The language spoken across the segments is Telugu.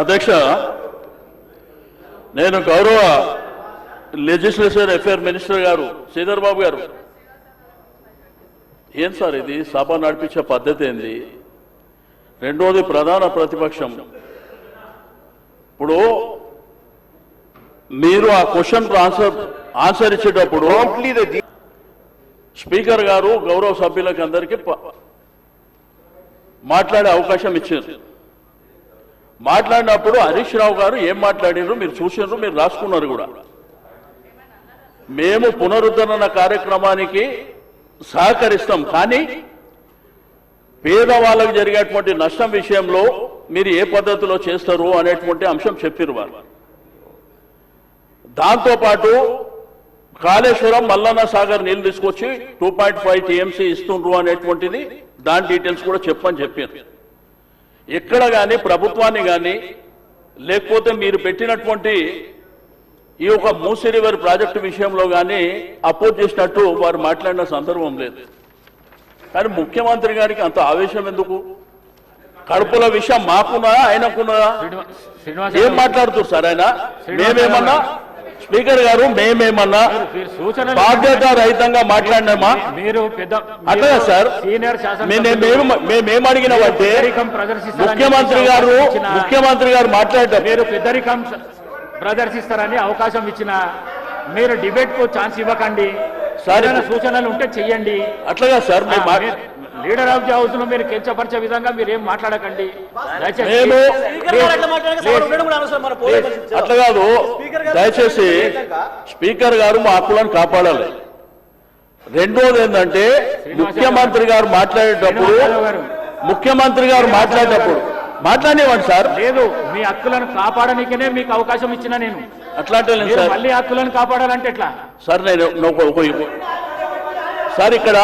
అధ్యక్ష నేను గౌరవ లెజిస్లేచర్ అఫేర్ మినిస్టర్ గారు శ్రీధర్ బాబు గారు. ఏం సార్ ఇది? సభ నడిపించే పద్ధతి ఏంది? రెండోది ప్రధాన ప్రతిపక్షం. ఇప్పుడు మీరు ఆ క్వశ్చన్ ఆన్సర్ ఆన్సర్ ఇచ్చేటప్పుడు స్పీకర్ గారు గౌరవ సభ్యులకు అందరికీ మాట్లాడే అవకాశం ఇచ్చారు. మాట్లాడినప్పుడు హరీష్ రావు గారు ఏం మాట్లాడినారు మీరు చూసినారు మీరు రాసుకున్నారు కూడా. మేము పునరుద్ధరణ కార్యక్రమానికి సహకరిస్తాం కానీ పేదవాళ్ళకు జరిగేటువంటి నష్టం విషయంలో మీరు ఏ పద్ధతిలో చేస్తారు అనేటువంటి అంశం చెప్పారు వారు. దాంతోపాటు కాళేశ్వరం మల్లన్న సాగర్ నీళ్ళు తీసుకొచ్చి టూ పాయింట్ ఫైవ్ టీఎంసీ ఇస్తుండ్రు అనేటువంటిది దాని డీటెయిల్స్ కూడా చెప్పని చెప్పారు ఎక్కడ కానీ ప్రభుత్వాన్ని కానీ లేకపోతే మీరు పెట్టినటువంటి ఈ యొక్క మూసీ రివర్ ప్రాజెక్టు విషయంలో కానీ అపోజ్ చేసినట్టు వారు మాట్లాడిన సందర్భం లేదు. కానీ ముఖ్యమంత్రి గారికి అంత ఆవేశం ఎందుకు? కడుపుల విషయం మాకున్నదా ఆయనకున్నదా శ్రీనివా- శ్రీనివాస్ ఏం గారు, మాట్లాడుతారు సార్ ఆయన? మేమేమన్నా స్పీకర్ గారు మేమేమన్నా బాధ్యత రహితంగా మాట్లాడినామా? మీరు పెద్ద అట్లా సార్. మేము అడిగినామంటే ప్రదర్శిస్తారని ముఖ్యమంత్రి గారు ముఖ్యమంత్రి గారు మాట్లాడటం. మీరు పెద్దరికం ప్రదర్శిస్తారని అవకాశం ఇచ్చిన మీరు డిబేట్కు ఛాన్స్ ఇవ్వకండి. సార్, ఏదైనా సూచనలు ఉంటే చెయ్యండి. అట్లాగా సార్ లీడర్ ఆఫ్ ది హౌస్లో మీరు కించపరిచే విధంగా మీరు ఏం మాట్లాడకండి. దయచేసి మేము స్పీకర్ గారు అట్లా కాదు. దయచేసి స్పీకర్ గారు మా హక్కులను కాపాడాలి. రెండోది ఏంటంటే ముఖ్యమంత్రి గారు మాట్లాడేటప్పుడు. ముఖ్యమంత్రి గారు మాట్లాడేటప్పుడు మాట్లాడేవాడు సార్. లేదు మీ హక్కులను కాపాడనికనే మీకు అవకాశం ఇచ్చిన నేను. అట్లాంటి సార్. మళ్ళీ హక్కులను కాపాడాలంటే ఎట్లా? సార్ నేను సార్ ఇక్కడ.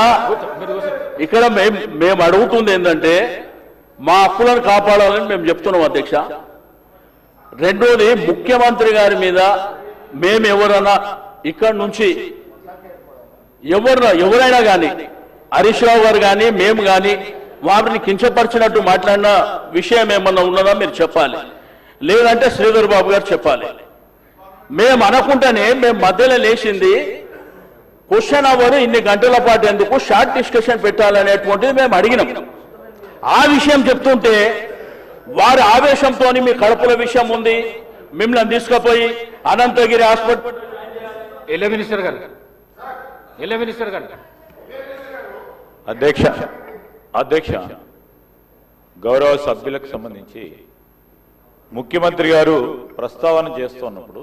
ఇక్కడ మేము మేము అడుగుతుంది ఏంటంటే మా హక్కులను కాపాడాలని మేము చెప్తున్నాం అధ్యక్ష. రెండోది ముఖ్యమంత్రి గారి మీద మేము ఎవరన్నా ఇక్కడ నుంచి ఎవరు ఎవరైనా కానీ హరీష్ రావు గారు కానీ మేము కానీ వారిని కించపరిచినట్టు మాట్లాడిన విషయం ఏమన్నా ఉన్నదా మీరు చెప్పాలి. లేదంటే శ్రీధర్ బాబు గారు చెప్పాలి. మేము అనుకుంటేనే మేము మధ్యలో లేచింది. క్వశ్చన్ అవర్ ఇన్ని గంటల పాటు ఎందుకు షార్ట్ డిస్కషన్ పెట్టాలనేటువంటిది మేము అడిగినాం. ఆ విషయం చెప్తుంటే వారి ఆవేశంతో మీ కడుపుల విషయం ఉంది. మిమ్మల్ని తీసుకుపోయి అనంతగిరి హాస్పిటల్ ఎల్ల మినిస్టర్ గారు. ఎల్ల మినిస్టర్ గారు. అధ్యక్ష అధ్యక్ష గౌరవ సభ్యులకు సంబంధించి ముఖ్యమంత్రి గారు ప్రస్తావన చేస్తున్నప్పుడు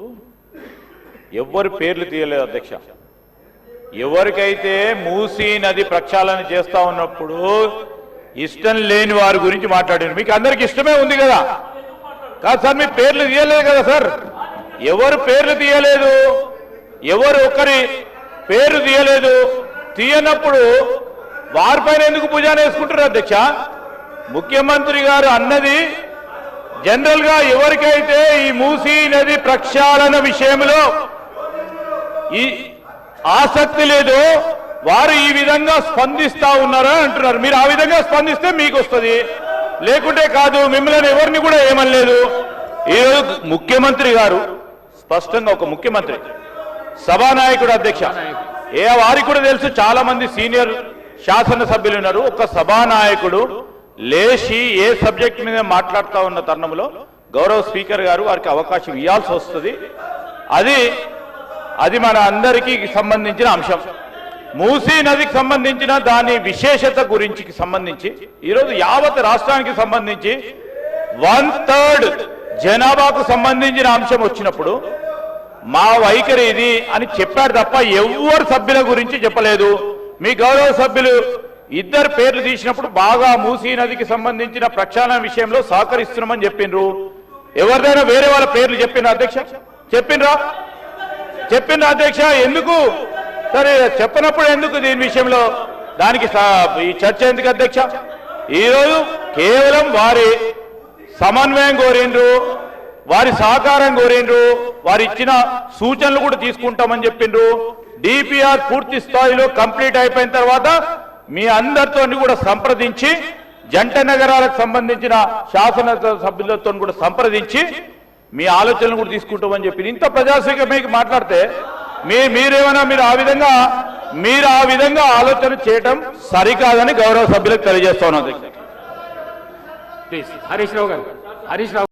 ఎవ్వరు పేర్లు తీయలేదు అధ్యక్ష. ఎవరికైతే మూసీ నది ప్రక్షాళన చేస్తా ఉన్నప్పుడు ఇష్టం లేని వారి గురించి మాట్లాడారు. మీకు అందరికి ఇష్టమే ఉంది కదా? కాదు సార్ మీ పేర్లు తీయలేదు కదా సార్? ఎవరు పేర్లు తీయలేదు? ఎవరు ఒకరి పేరు తీయలేదు? తీయనప్పుడు వారిపైన ఎందుకు భుజాన వేసుకుంటారు అధ్యక్ష? ముఖ్యమంత్రి గారు అన్నది జనరల్గా ఎవరికైతే ఈ మూసీ నది ప్రక్షాళన విషయంలో ఈ ఆసక్తి లేదు. వారు ఈ విధంగా స్పందిస్తా ఉన్నారా అంటున్నారు. మీరు ఆ విధంగా స్పందిస్తే మీకు వస్తుంది లేకుంటే కాదు మిమ్మల్ని ఎవరిని కూడా ఏమనలేదు. ఈరోజు ముఖ్యమంత్రి గారు స్పష్టంగా ఒక ముఖ్యమంత్రి సభానాయకుడు అధ్యక్ష ఏ వారికి కూడా తెలుసు చాలా మంది సీనియర్ శాసనసభ్యులు ఉన్నారు. ఒక సభానాయకుడు లేచి ఏ సబ్జెక్ట్ మీద మాట్లాడుతూ ఉన్న తరుణంలో గౌరవ స్పీకర్ గారు వారికి అవకాశం ఇవ్వాల్సి వస్తుంది. అది అది మన అందరికీ సంబంధించిన అంశం. మూసీ నదికి సంబంధించిన దాని విశేషత గురించి సంబంధించి ఈరోజు యావత్ రాష్ట్రానికి సంబంధించి వన్ థర్డ్ జనాభాకు సంబంధించిన అంశం వచ్చినప్పుడు మా వైఖరి ఇది అని చెప్పాడు తప్ప ఎవ్వరు సభ్యుల గురించి చెప్పలేదు. మీ గౌరవ సభ్యులు ఇద్దరు పేర్లు తీసినప్పుడు బాగా మూసీ నదికి సంబంధించిన ప్రక్షాళన విషయంలో సహకరిస్తున్నామని చెప్పిండ్రు. ఎవరిదైనా వేరే వాళ్ళ పేర్లు చెప్పిండ్రా అధ్యక్ష? చెప్పిండ్రా చెప్పింది అధ్యక్ష ఎందుకు? సరే చెప్పనప్పుడు ఎందుకు దీని విషయంలో? దానికి ఈ చర్చ ఎందుకు అధ్యక్ష? ఈరోజు కేవలం వారి సమన్వయం కోరిండ్రు వారి సహకారం కోరిండ్రు వారు ఇచ్చిన సూచనలు కూడా తీసుకుంటామని చెప్పిండ్రు. డిపిఆర్ పూర్తి స్థాయిలో కంప్లీట్ అయిపోయిన తర్వాత మీ అందరితో కూడా సంప్రదించి జంట నగరాలకు సంబంధించిన శాసన సభ్యులతో కూడా సంప్రదించి మీ ఆలోచనలు కూడా తీసుకుంటామని చెప్పి. ఇంత ప్రజాస్వామ్యకి మాట్లాడితే మీ మీరేమైనా మీరు ఆ విధంగా మీరు ఆ విధంగా ఆలోచన చేయటం సరికాదని గౌరవ సభ్యులకు తెలియజేస్తా ఉన్నది హరీష్ రావు గారు. హరీష్ రావు